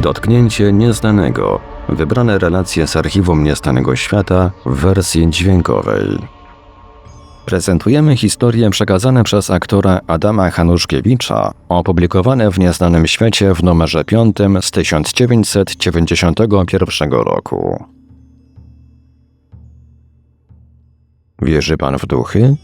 Dotknięcie nieznanego. Wybrane relacje z archiwum Nieznanego Świata w wersji dźwiękowej. Prezentujemy historie przekazane przez aktora Adama Hanuszkiewicza, opublikowane w Nieznanym Świecie w numerze 5 z 1991 roku. Wierzy pan w duchy?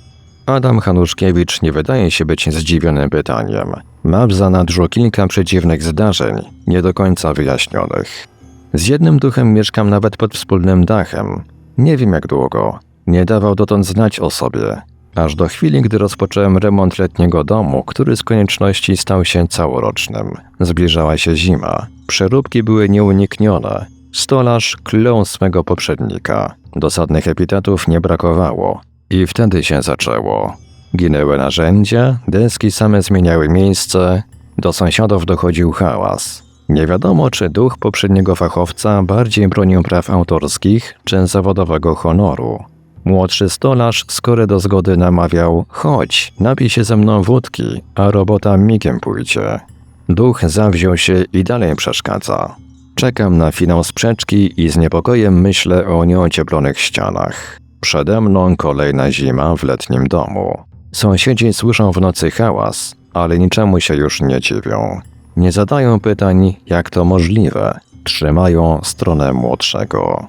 Adam Hanuszkiewicz nie wydaje się być zdziwiony pytaniem. Ma w zanadrzu kilka przeciwnych zdarzeń, nie do końca wyjaśnionych. Z jednym duchem mieszkam nawet pod wspólnym dachem. Nie wiem jak długo. Nie dawał dotąd znać o sobie. Aż do chwili, gdy rozpocząłem remont letniego domu, który z konieczności stał się całorocznym. Zbliżała się zima. Przeróbki były nieuniknione. Stolarz klął swego poprzednika. Dosadnych epitetów nie brakowało. I wtedy się zaczęło. Ginęły narzędzia, deski same zmieniały miejsce, do sąsiadów dochodził hałas. Nie wiadomo, czy duch poprzedniego fachowca bardziej bronił praw autorskich, czy zawodowego honoru. Młodszy stolarz skory do zgody namawiał: chodź, napij się ze mną wódki, a robota migiem pójdzie. Duch zawziął się i dalej przeszkadza. Czekam na finał sprzeczki i z niepokojem myślę o nieocieplonych ścianach. Przede mną kolejna zima w letnim domu. Sąsiedzi słyszą w nocy hałas, ale niczemu się już nie dziwią. Nie zadają pytań, jak to możliwe. Trzymają stronę młodszego.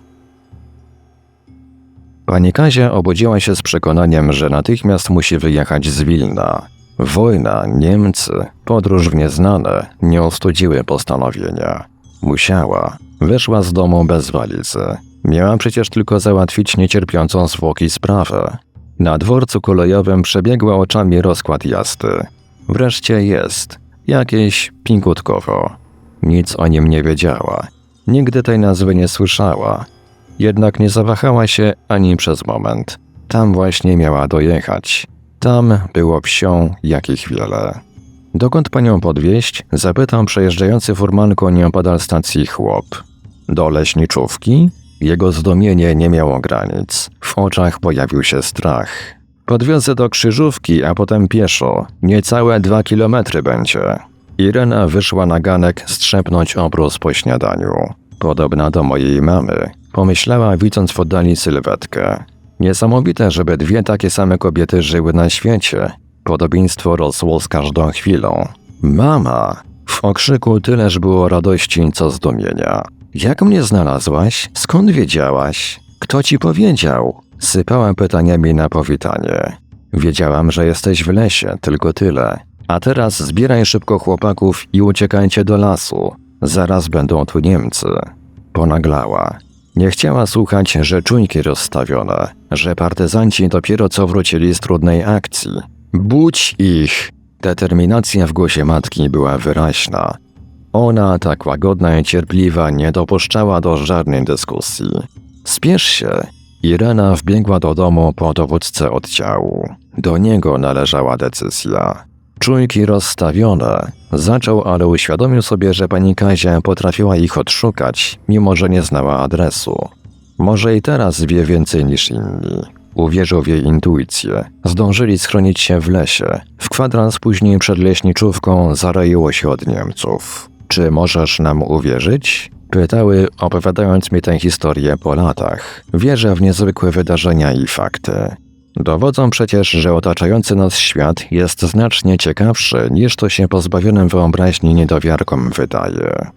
Pani Kazia obudziła się z przekonaniem, że natychmiast musi wyjechać z Wilna. Wojna, Niemcy, podróż w nieznane nie ostudziły postanowienia. Musiała. Wyszła z domu bez walizy. Miała przecież tylko załatwić niecierpiącą zwłoki sprawę. Na dworcu kolejowym przebiegła oczami rozkład jazdy. Wreszcie jest. Jakieś pingutkowo. Nic o nim nie wiedziała. Nigdy tej nazwy nie słyszała. Jednak nie zawahała się ani przez moment. Tam właśnie miała dojechać. Tam było wsią, jakich wiele. Dokąd panią podwieźć? Zapytał przejeżdżający furmanką nieopodal stacji chłop. Do leśniczówki? Jego zdumienie nie miało granic. W oczach pojawił się strach. Podwiozę do krzyżówki, a potem pieszo. Niecałe dwa kilometry będzie. Irena wyszła na ganek strzepnąć obrus po śniadaniu. Podobna do mojej mamy. Pomyślała, widząc w oddali sylwetkę. Niesamowite, żeby dwie takie same kobiety żyły na świecie. Podobieństwo rosło z każdą chwilą. Mama! W okrzyku tyleż było radości, co zdumienia. Jak mnie znalazłaś? Skąd wiedziałaś? Kto ci powiedział? Sypała pytaniami na powitanie. Wiedziałam, że jesteś w lesie, tylko tyle. A teraz zbieraj szybko chłopaków i uciekajcie do lasu. Zaraz będą tu Niemcy. Ponaglała. Nie chciała słuchać, że czujki rozstawione, że partyzanci dopiero co wrócili z trudnej akcji. Budź ich! Determinacja w głosie matki była wyraźna. Ona, tak łagodna i cierpliwa, nie dopuszczała do żadnej dyskusji. Spiesz się! Irena wbiegła do domu po dowódcę oddziału. Do niego należała decyzja. Czujki rozstawione. Zaczął, ale uświadomił sobie, że pani Kazia potrafiła ich odszukać, mimo że nie znała adresu. Może i teraz wie więcej niż inni. Uwierzył w jej intuicję. Zdążyli schronić się w lesie. W kwadrans później przed leśniczówką zaroiło się od Niemców. Czy możesz nam uwierzyć? Pytały, opowiadając mi tę historię po latach. Wierzę w niezwykłe wydarzenia i fakty. Dowodzą przecież, że otaczający nas świat jest znacznie ciekawszy niż to się pozbawionym wyobraźni niedowiarkom wydaje.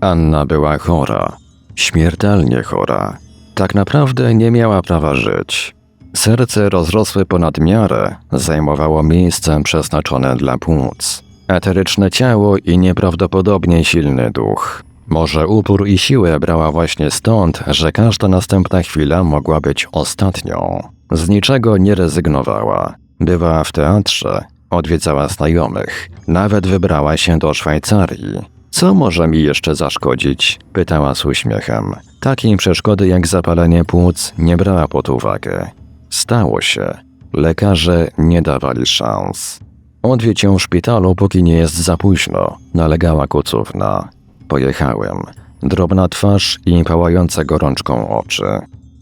Anna była chora. Śmiertelnie chora. Tak naprawdę nie miała prawa żyć. Serce rozrosłe ponad miarę zajmowało miejsce przeznaczone dla płuc. Eteryczne ciało i nieprawdopodobnie silny duch. Może upór i siłę brała właśnie stąd, że każda następna chwila mogła być ostatnią. Z niczego nie rezygnowała. Bywała w teatrze, odwiedzała znajomych, nawet wybrała się do Szwajcarii. Co może mi jeszcze zaszkodzić? pytała z uśmiechem. Takiej przeszkody jak zapalenie płuc nie brała pod uwagę. Stało się. Lekarze nie dawali szans. Odwiedź ją w szpitalu, póki nie jest za późno, nalegała kucówna. Pojechałem. Drobna twarz i pałające gorączką oczy.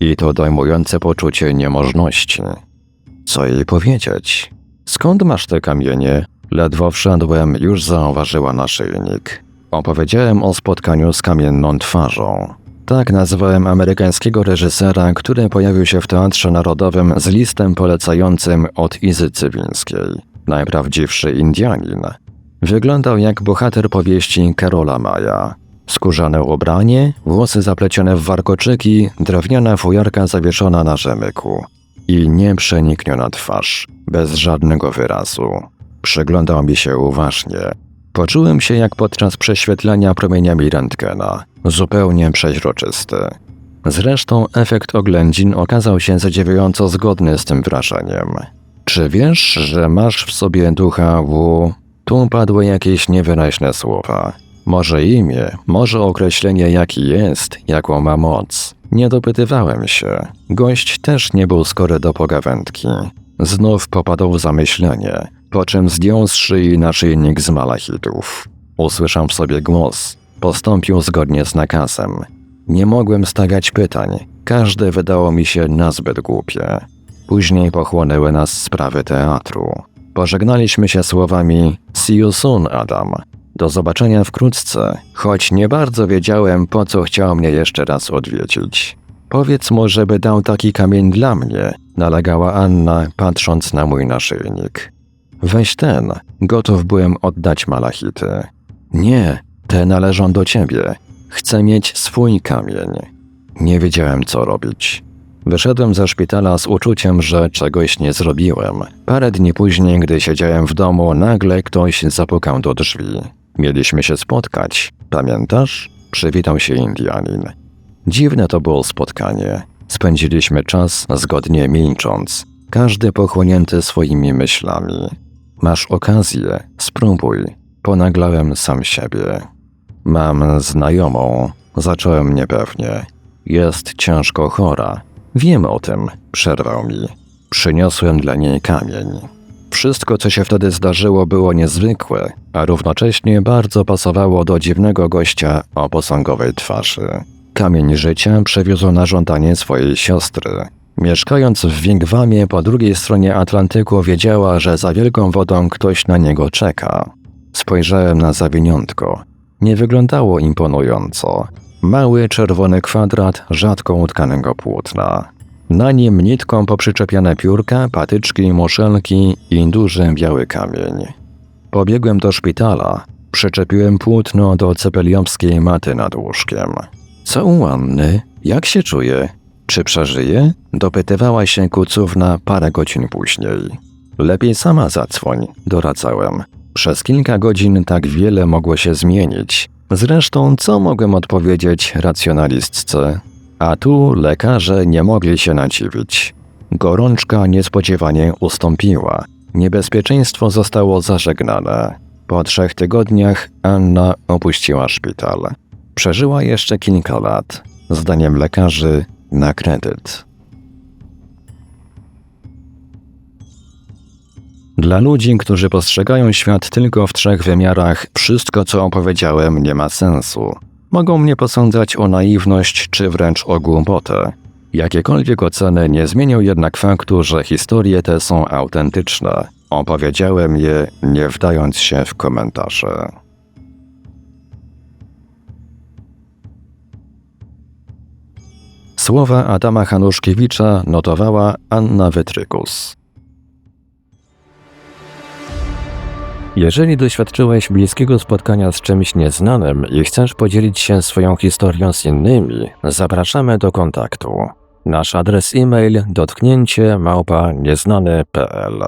I to dojmujące poczucie niemożności. Co jej powiedzieć? Skąd masz te kamienie? Ledwo wszedłem, już zauważyła naszyjnik. Opowiedziałem o spotkaniu z kamienną twarzą. Tak nazwałem amerykańskiego reżysera, który pojawił się w Teatrze Narodowym z listem polecającym od Izy Cywińskiej. Najprawdziwszy Indianin. Wyglądał jak bohater powieści Karola Maja. Skórzane ubranie, włosy zaplecione w warkoczyki, drewniana fujarka zawieszona na rzemyku. I nieprzenikniona twarz, bez żadnego wyrazu. Przyglądał mi się uważnie. Poczułem się jak podczas prześwietlenia promieniami rentgena, zupełnie przeźroczysty. Zresztą efekt oględzin okazał się zadziwiająco zgodny z tym wrażeniem. Czy wiesz, że masz w sobie ducha W? Tu padły jakieś niewyraźne słowa. Może imię, może określenie jaki jest, jaką ma moc. Nie dopytywałem się. Gość też nie był skory do pogawędki. Znów popadł w zamyślenie, po czym zdjął z szyi naszyjnik z malachitów. Usłyszał w sobie głos. Postąpił zgodnie z nakazem. Nie mogłem stawiać pytań. Każde wydało mi się nazbyt głupie. Później pochłonęły nas sprawy teatru. Pożegnaliśmy się słowami See you soon, Adam. Do zobaczenia wkrótce, choć nie bardzo wiedziałem, po co chciał mnie jeszcze raz odwiedzić. Powiedz mu, żeby dał taki kamień dla mnie, nalegała Anna, patrząc na mój naszyjnik. Weź ten, gotów byłem oddać malachity. Nie, te należą do ciebie. Chcę mieć swój kamień. Nie wiedziałem, co robić. Wyszedłem ze szpitala z uczuciem, że czegoś nie zrobiłem. Parę dni później, gdy siedziałem w domu, nagle ktoś zapukał do drzwi. Mieliśmy się spotkać. Pamiętasz? Przywitał się Indianin. Dziwne to było spotkanie. Spędziliśmy czas zgodnie milcząc, każdy pochłonięty swoimi myślami. Masz okazję, spróbuj. Ponaglałem sam siebie. Mam znajomą, zacząłem niepewnie. Jest ciężko chora. Wiem o tym, przerwał mi. Przyniosłem dla niej kamień. Wszystko, co się wtedy zdarzyło, było niezwykłe, a równocześnie bardzo pasowało do dziwnego gościa o posągowej twarzy. Kamień życia przewiózł na żądanie swojej siostry. Mieszkając w Wigwamie po drugiej stronie Atlantyku, wiedziała, że za wielką wodą ktoś na niego czeka. Spojrzałem na zawiniątko. Nie wyglądało imponująco. Mały czerwony kwadrat rzadko utkanego płótna. Na nim nitką poprzyczepiane piórka, patyczki, muszelki i duży biały kamień. Pobiegłem do szpitala. Przyczepiłem płótno do cepeliowskiej maty nad łóżkiem. Co u Anny? Jak się czuje? Czy przeżyje? Dopytywała się kucówna parę godzin później. Lepiej sama zadzwoń, doradzałem. Przez kilka godzin tak wiele mogło się zmienić. Zresztą, co mogłem odpowiedzieć racjonalistce? A tu lekarze nie mogli się nadziwić. Gorączka niespodziewanie ustąpiła. Niebezpieczeństwo zostało zażegnane. Po trzech tygodniach Anna opuściła szpital. Przeżyła jeszcze kilka lat. Zdaniem lekarzy na kredyt. Dla ludzi, którzy postrzegają świat tylko w trzech wymiarach, wszystko co opowiedziałem nie ma sensu. Mogą mnie posądzać o naiwność czy wręcz o głupotę. Jakiekolwiek oceny nie zmienią jednak faktu, że historie te są autentyczne. Opowiedziałem je, nie wdając się w komentarze. Słowa Adama Hanuszkiewicza notowała Anna Wytrykus. Jeżeli doświadczyłeś bliskiego spotkania z czymś nieznanym i chcesz podzielić się swoją historią z innymi, zapraszamy do kontaktu. Nasz adres e-mail dotknięcie małpa nieznany.pl